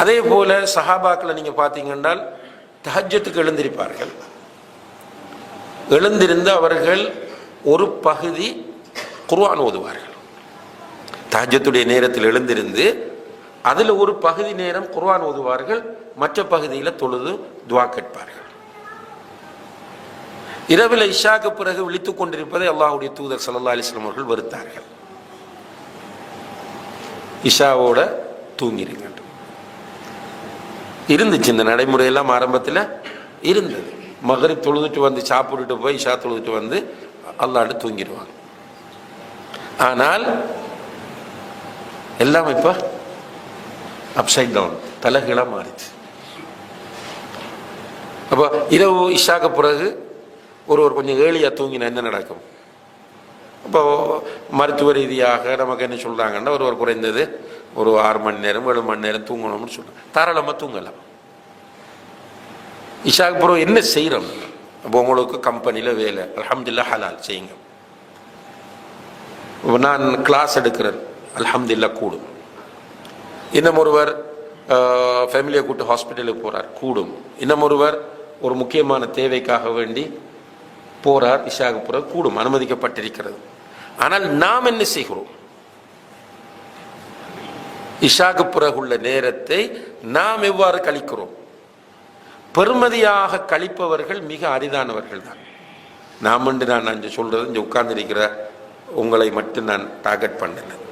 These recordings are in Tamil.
அதே போல சஹாபாக்களை நீங்க பார்த்தீங்கன்றால் தஹஜத்துக்கு எழுந்திருப்பார்கள். எழுந்திருந்து அவர்கள் ஒரு பகுதி குர்வான் ஓதுவார்கள். தஹஜத்துடைய நேரத்தில் எழுந்திருந்து அதில் ஒரு பகுதி நேரம் குர்வான் ஓதுவார்கள் மற்ற பகுதியில் தொழுது துவா கேட்பார்கள். இரவில் இஷாக்கு பிறகு விழித்துக் கொண்டிருப்பதை அல்லாஹுடைய தூதர் சல்லா அலைஹி அவர்கள் வெறுத்தார்கள். இஷாவோட தூங்கிருங்கள். இருந்துச்சு. இந்த நடைமுறையெல்லாம் ஆரம்பத்தில் இருந்தது. மகரிப் தொழுதுட்டு வந்து சாப்பிட்டுட்டு போய் இஷா தொழுதுட்டு வந்து அல்லாண்டு தூங்கிடுவாங்க. ஆனால் எல்லாம் இப்போ அப்சைட் டவுன் தலைகளாக மாறிச்சு. அப்போ இரவு இஷாக்கு பிறகு ஒருவர் கொஞ்சம் ஏழியாக தூங்கினா என்ன நடக்கும்? அப்போ மருத்துவ ரீதியாக நமக்கு என்ன சொல்கிறாங்கன்னா ஒருவர் குறைந்தது ஒரு ஆறு மணி நேரம் ஏழு மணி நேரம் தூங்கணும்னு சொல்கிறேன் தாராளமாக தூங்கலாம். இஷாக்கு பிறகு என்ன செய்கிறோம் அப்போ உங்களுக்கு கம்பெனியில் வேலை. அலமதுல்லா ஹலால். செய்யுங்க. இப்போ நான் கிளாஸ் எடுக்கிறேன். அலமதுல்லா கூடும். இன்னும் ஒருவர் ஃபேமிலியை கூட்டு ஹாஸ்பிட்டலுக்கு போகிறார் கூடும். இன்னும் ஒருவர் ஒரு முக்கியமான தேவைக்காக வேண்டி போகிறார் இஷாக்கு பிறகு கூடும். அனுமதிக்கப்பட்டிருக்கிறது. ஆனால் நாம் என்ன செய்கிறோம்? இஷாக்கு பிறகுள்ள நேரத்தை நாம் எவ்வாறு கழிக்கிறோம்? பெருமதியாக கழிப்பவர்கள் மிக அரிதானவர்கள் தான். நாம் என்று நான் அஞ்சு சொல்றது இங்கே உட்கார்ந்திருக்கிற உங்களை மட்டும் நான் டார்கெட் பண்ணினேன்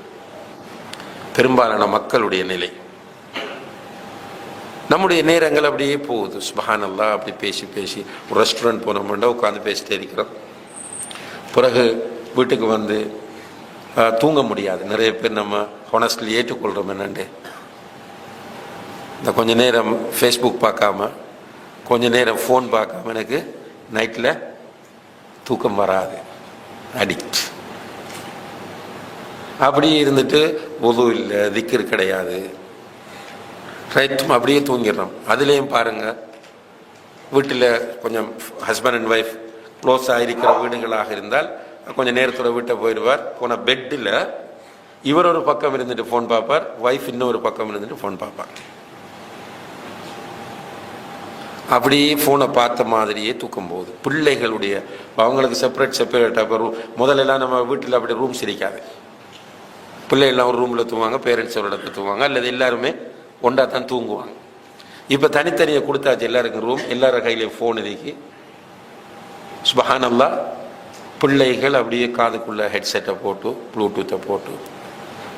பெரும்பாலான மக்களுடைய நிலை. நம்முடைய நேரங்கள் அப்படியே போகுது. சுபஹானல்லா அப்படி பேசி பேசி ஒரு ரெஸ்டாரண்ட் போனோம்னா உட்காந்து பேசிட்டே இருக்கிறோம். பிறகு வீட்டுக்கு வந்து தூங்க முடியாது. நிறைய பேர் நம்ம ஹொனஸ்ட்லி ஏற்றுக்கொள்கிறோம் என்னண்டு. இந்த கொஞ்ச நேரம் ஃபேஸ்புக் பார்க்காம கொஞ்ச நேரம் ஃபோன் பார்க்காம எனக்கு நைட்டில் தூக்கம் வராது. அடிக்ட் அப்படியே இருந்துட்டு உது இல்லை திக்கர் கிடையாது. ரைட் அப்படியே தூங்கிடுறோம். அதுலேயும் பாருங்கள் வீட்டில் கொஞ்சம் ஹஸ்பண்ட் அண்ட் ஒய்ஃப் க்ளோஸ் ஆகிருக்கிற வீடுகளாக இருந்தால் கொஞ்சம் நேரத்தோட வீட்டை போயிடுவார். போன பெட்டில் இவர் ஒரு பக்கம் இருந்துட்டு ஃபோன் பார்ப்பார். ஒய்ஃப் இன்னொரு பக்கம் இருந்துட்டு ஃபோன் பார்ப்பார். அப்படியே ஃபோனை பார்த்த மாதிரியே தூக்கம் போகுது பிள்ளைகளுடைய அவங்களுக்கு செப்பரேட் செப்பரேட் அப்போ ரூம் முதல்லலாம் நம்ம வீட்டில் அப்படி ரூம்ஸ் இருக்காது பிள்ளைகள்லாம் ஒரு ரூமில் தூங்குவாங்க பேரண்ட்ஸ் ஒரு இடத்துல தூங்குவாங்க அல்லது எல்லாருமே ஒன்றா தான் தூங்குவாங்க. இப்போ தனித்தனியாக கொடுத்தாச்சு எல்லாருக்கும் ரூம் எல்லாரும் கையிலையும் ஃபோன் இதுக்கு சுபஹானல்லா பிள்ளைகள் அப்படியே காதுக்குள்ளே ஹெட்செட்டை போட்டு ப்ளூடூத்தை போட்டு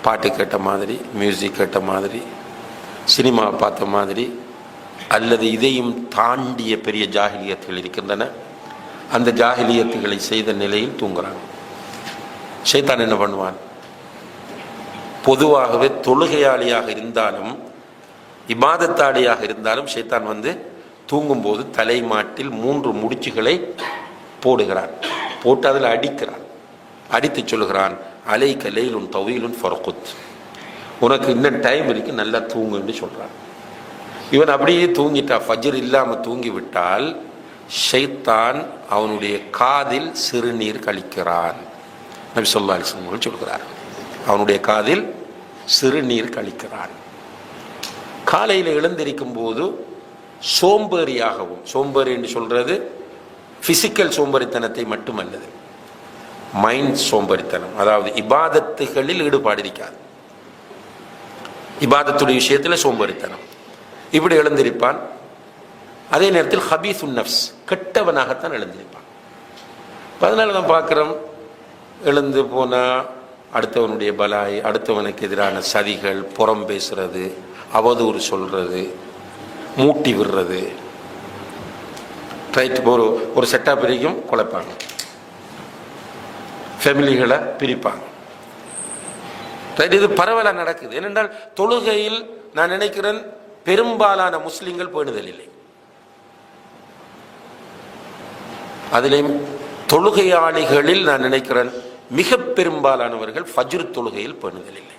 பாட்டு கேட்ட மாதிரி மியூசிக் கேட்ட மாதிரி சினிமா பார்த்த மாதிரி அல்லது இதையும் தாண்டிய பெரிய ஜாகிலியத்துகள் இருக்கின்றன. அந்த ஜாகிலியத்துகளை செய்த நிலையில் தூங்குறாங்க. ஷைத்தான் என்ன பண்ணுவான்? பொதுவாகவே தொழுகையாளியாக இருந்தாலும் இபாதத்தாளியாக இருந்தாலும் ஷைத்தான் வந்து தூங்கும்போது தலைமாட்டில் மூன்று முடிச்சுகளை போடுகிறான். போட்டு அதில் அடிக்கிறான். அடித்து சொல்கிறான் அலை கலையிலுன் தவிலுன் ஃபர்குத். உனக்கு இன்னும் டைம் இருக்கு நல்லா தூங்குன்னு சொல்கிறான் இவன் அப்படியே தூங்கிட்டா ஃபஜ்ர் இல்லாமல் தூங்கி விட்டால் ஷைத்தான் அவனுடைய காதில் சிறுநீர் கழிக்கிறான். நபி சொல்லா அலிஸ்லாம் சொல்கிறார் அவனுடைய காதில் சிறுநீர் கழிக்கிறான். காலையில் எழுந்திருக்கும் போது சோம்பேறியாகவும் சோம்பேறி என்று சொல்கிறது பிசிக்கல் சோம்பரித்தனத்தை மட்டுமல்லது மைண்ட் சோம்பரித்தனம் அதாவது இபாதத்துகளில் ஈடுபாடு இருக்காது இபாதத்துடைய விஷயத்தில் சோம்பரித்தனம் இப்படி எழுந்திருப்பான். அதே நேரத்தில் ஹபீசுன் நப்ஸ் கெட்டவனாகத்தான் எழுந்திருப்பான். அதனால தான் பார்க்குறோம் எழுந்து போனால் அடுத்தவனுடைய பலாய் அடுத்தவனுக்கு எதிரான சதிகள் புறம் பேசுறது அவதூறு சொல்கிறது மூட்டி விடுறது ரைட் ஒரு ஒரு செட்டாக பிரிக்கும் குலைப்பாங்க ஃபேமிலிகளை பிரிப்பாங்க. ரைட் இது பரவலாக நடக்குது. ஏனென்றால் தொழுகையில் நான் நினைக்கிறேன் பெரும்பாலான முஸ்லீம்கள் பேணுதல் இல்லை. அதிலேயும் தொழுகையாளிகளில் நான் நினைக்கிறேன் மிக பெரும்பாலானவர்கள் ஃபஜ்ர் தொழுகையில் பேணுதல் இல்லை.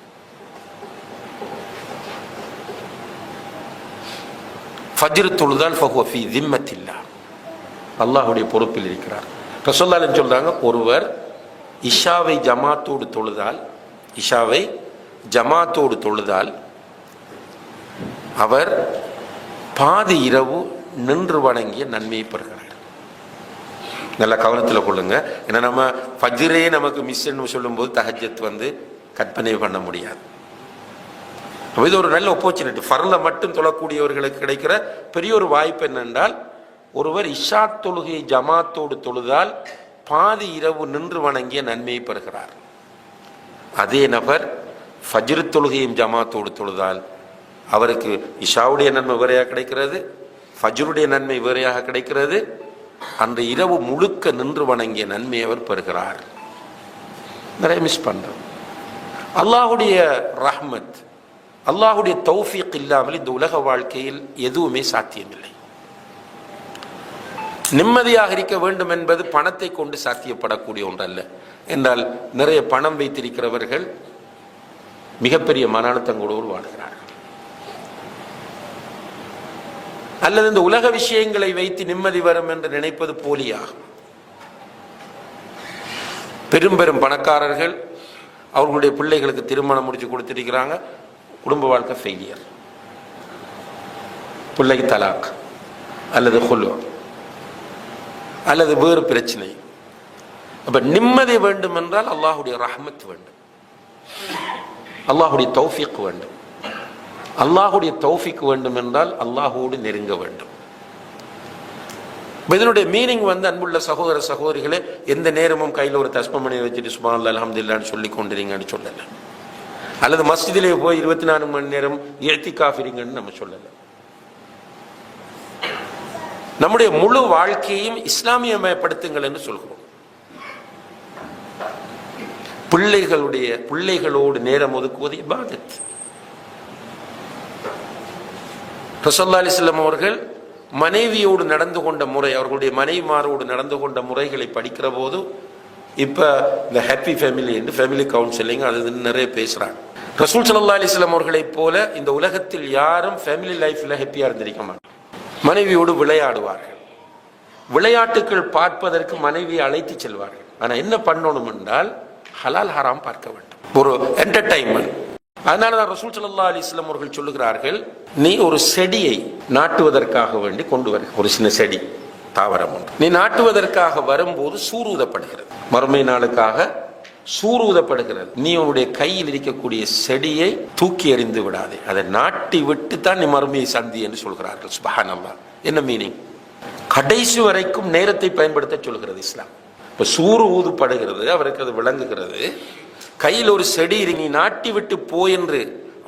ஃபஜ்ர் தொழுதால் ஃபஹுவஃபி திம்மத்தில்லா. அல்லாஹுடைய பொறுப்பில் இருக்கிறார். ரசோல்லாலும் சொல்கிறாங்க ஒருவர் இஷாவை ஜமாத்தோடு தொழுதால் இஷாவை ஜமாத்தோடு தொழுதால் அவர் பாதி இரவு நின்று வணங்கிய நன்மையை பெறுகிறார். நல்ல கவனத்தில் கொள்ளுங்க. ஏன்னா நம்ம ஃபஜ்ரே நமக்கு மிஸ்ன்னு சொல்லும்போது தஹஜத் வந்து கற்பனை பண்ண முடியாது. இது ஒரு நல்ல ஒப்பர்ச்சுனிட்டி ஃபர்ல மட்டும் தொழக்கூடியவர்களுக்கு கிடைக்கிற பெரிய ஒரு வாய்ப்பு என்னென்றால் ஒருவர் இஷா தொழுகை ஜமாத்தோடு தொழுதால் பாதி இரவு நின்று வணங்கிய நன்மையை பெறுகிறார். அதே நபர் ஃபஜ்ரு தொழுகையும் ஜமாத்தோடு தொழுதால் அவருக்கு இஷாவுடைய நன்மை வேறையாக கிடைக்கிறது ஃபஜ்ருடைய நன்மை வேறையாக கிடைக்கிறது. அந்த இரவு முழுக்க நின்று வணங்கிய நன்மை அவர் பெறுகிறார். நிறைய மிஸ் பண்ணுறோம் அல்லாஹுடைய ரஹ்மத் அல்லாஹுடைய தௌஃபீக் இல்லாமல் இந்த உலக வாழ்க்கையில் எதுவுமே சாத்தியமில்லை. நிம்மதியாக இருக்க வேண்டும் என்பது பணத்தை கொண்டு சாத்தியப்படக்கூடிய ஒன்றல்ல. என்றால் நிறைய பணம் வைத்திருக்கிறவர்கள் மிகப்பெரிய மன அழுத்தங்களோடு வாழ்கிறார்கள். அல்லது இந்த உலக விஷயங்களை வைத்து நிம்மதி வரும் என்று நினைப்பது போலியாகும். பெரும் பெரும் பணக்காரர்கள் அவர்களுடைய பிள்ளைகளுக்கு திருமணம் முடிச்சு கொடுத்திருக்கிறாங்க. குடும்ப வாழ்க்கை ஃபெயிலியர் பிள்ளைக்கு தலாக் அல்லது ஹுலு அல்லது வேறு பிரச்சனை. அப்ப நிம்மதி வேண்டும் என்றால் அல்லாஹுடைய ரஹமத் வேண்டும். அல்லாஹுடைய தௌஃபிக் வேண்டும். அல்லாஹுடைய தௌஃபிக் வேண்டும் என்றால் அல்லாஹோடு நெருங்க வேண்டும். இதனுடைய மீனிங் வந்து அன்புள்ள சகோதர சகோதரிகளே எந்த நேரமும் கையில் ஒரு தஸ்மமணி வச்சுட்டு சுபான் அலமதுல்லான்னு சொல்லி கொண்டிருங்கன்னு சொல்லலை. அல்லது மஸ்ஜிதிலே போய் இருபத்தி நாலு மணி நேரம் ஏத்தி காஃபிரிங்கன்னு நம்ம சொல்லலை. நம்முடைய முழு வாழ்க்கையையும் இஸ்லாமியமயப்படுத்துங்கள் என்று சொல்கிறோம். பிள்ளைகளுடைய பிள்ளைகளோடு நேரம் ஒதுக்குவது இபாதத். ரசல்லா அலிஸ்லாம் அவர்கள் மனைவியோடு நடந்து கொண்ட முறை அவர்களுடைய மனைவிமாரோடு நடந்து கொண்ட முறைகளை படிக்கிற போது இப்போ இந்த ஹாப்பி ஃபேமிலி என்று ஃபேமிலி கவுன்சிலிங் அது நிறைய பேசுகிறாங்க ரசூல் சல்லா அலிஸ்லாம் அவர்களைப் போல இந்த உலகத்தில் யாரும் ஃபேமிலி லைஃப்பில் ஹாப்பியாக இருந்திருக்க மாட்டாங்க. மனைவியோடு விளையாடுவார்கள். விளையாட்டுகள் பார்ப்பதற்கு மனைவியை அழைத்து செல்வார்கள். ஆனால் என்ன பண்ணணும் என்றால் ஹலால் ஹராம் பார்க்க வேண்டும். ஒரு என்டர்டைன்மெண்ட் அதனால தான் ரசூல் சல்லா அலிஸ்லாம் அவர்கள் சொல்லுகிறார்கள் நீ ஒரு செடியை நாட்டுவதற்காக வேண்டி கொண்டு வர. ஒரு சின்ன செடி தாவரம் ஒன்று. நீ நாட்டுவதற்காக வரும்போது சூறுதப்படுகிறது மறுமை நாளுக்காக சூரூதப்படுகிறது. நீ உன்னுடைய கையில் இருக்கக்கூடிய செடியை தூக்கி எறிந்து விடாதே. அதை நாட்டி விட்டு தான் நீ மறுமையை சந்தி என்று சொல்கிறார்கள். சுபஹான் அல்லா என்ன மீனிங் கடைசி வரைக்கும் நேரத்தை பயன்படுத்த சொல்கிறது இஸ்லாம். இப்போ சூறு ஊதுப்படுகிறது அவருக்கு அது விளங்குகிறது. கையில் ஒரு செடி நீ நாட்டி விட்டு போ என்று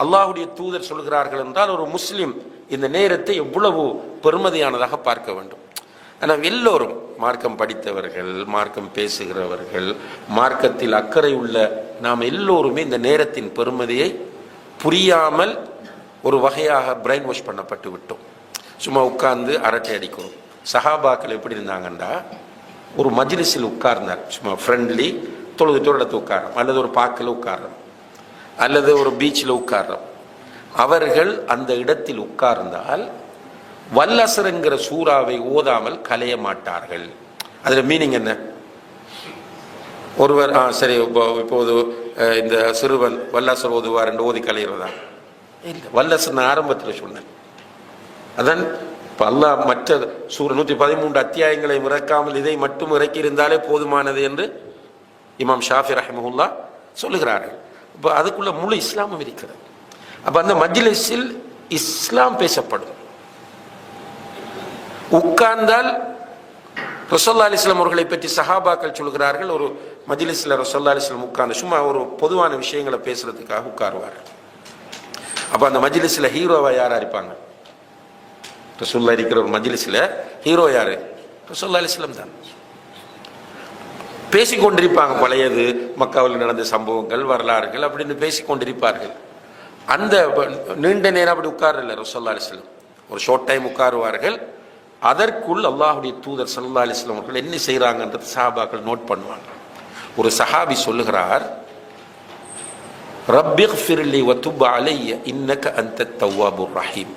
அல்லாஹுடைய தூதர் சொல்கிறார்கள் என்றால் ஒரு முஸ்லீம் இந்த நேரத்தை எவ்வளவு பெருமதியானதாக பார்க்க வேண்டும். ஆனால் எல்லோரும் மார்க்கம் படித்தவர்கள் மார்க்கம் பேசுகிறவர்கள் மார்க்கத்தில் அக்கறை உள்ள நாம் எல்லோருமே இந்த நேரத்தின் பெருமதியை புரியாமல் ஒரு வகையாக பிரெயின் வாஷ் பண்ணப்பட்டு விட்டோம். சும்மா உட்கார்ந்து அரட்டை அடிக்கிறோம். சஹாபாக்கள் எப்படி இருந்தாங்கன்னா ஒரு மஜ்லிஸில் உட்கார்ந்தார். சும்மா ஃப்ரெண்ட்லி தொழுதுட்டு ஒரு உட்காரம் அல்லது ஒரு பார்க்கில் உட்காரம் அல்லது ஒரு பீச்சில் உட்காரம் அவர்கள் அந்த இடத்தில் உட்கார்ந்தால் வல்லசருங்கிற சூறாவை ஓதாமல் கலைய மாட்டார்கள். அதில் மீனிங் என்ன? ஒருவர் ஆ சரி இப்போ இப்போது இந்த சிறுவன் வல்லசர் ஓதுவார் என்று ஓதி கலையிறதா இல்லை வல்லசர் நான் ஆரம்பத்தில் சொன்னேன். அதான் இப்போ அல்லாஹ் மற்ற சூர் நூற்றி பதிமூன்று அத்தியாயங்களை இறக்காமல் இதை மட்டும் இறக்கி இருந்தாலே போதுமானது என்று இமாம் ஷாஃபி ரஹிமஹுல்லா சொல்லுகிறார்கள். இப்போ அதுக்குள்ள முழு இஸ்லாமும் இருக்கிறது. அப்போ அந்த மஜ்லிஸில் இஸ்லாம் பேசப்படும். உட்கார்ந்தால் ரசோல்லா அலிஸ்லாம் அவர்களை பற்றி சஹாபாக்கள் சொல்கிறார்கள். ஒரு மஜ்லிஸில் ரசோல்லா அலிஸ்லாம் உட்கார்ந்து சும்மா ஒரு பொதுவான விஷயங்களை பேசுறதுக்காக உட்காருவார்கள். அப்போ அந்த மஜிலிஸில் ஹீரோவா யாரா இருப்பாங்க? ரசோல்லா இருக்கிற ஒரு மஜிலிஸில் ஹீரோ யாரு? ரசோல்லா அலிஸ்லாம் தான். பேசிக்கொண்டிருப்பாங்க பழையது மக்காவில் நடந்த சம்பவங்கள் வரலாறுகள் அப்படின்னு பேசிக்கொண்டிருப்பார்கள் அந்த நீண்ட நேரம் அப்படி உட்காரல ரசோல்லா அலிஸ்லாம் ஒரு ஷார்ட் டைம் உட்காருவார்கள். அதற்குள் அல்லாஹுடைய தூதர் சல்லா அலிஸ்லாம் அவர்கள் என்ன செய்கிறாங்கன்றது சஹாபாக்கள் நோட் பண்ணுவாங்க. ஒரு சஹாபி சொல்லுகிறார் ரப்பிக் ஃபிர்லி வத்துப் அலைய இன்னக அந்த தவ்வாபுர் ரஹீம்.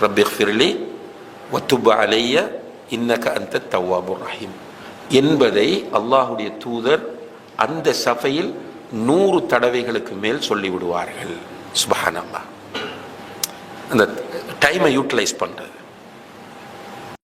ரப்பிக் ஃபிர்லி வத்துப் அலைய இன்னக அந்த தவ்வாபுர் ரஹீம். என்பதை அல்லாஹுடைய தூதர் அந்த சபையில் நூறு தடவைகளுக்கு மேல் சொல்லிவிடுவார்கள். சுபஹானம்மா அந்த டைமை யூட்டிலைஸ் பண்ணுறது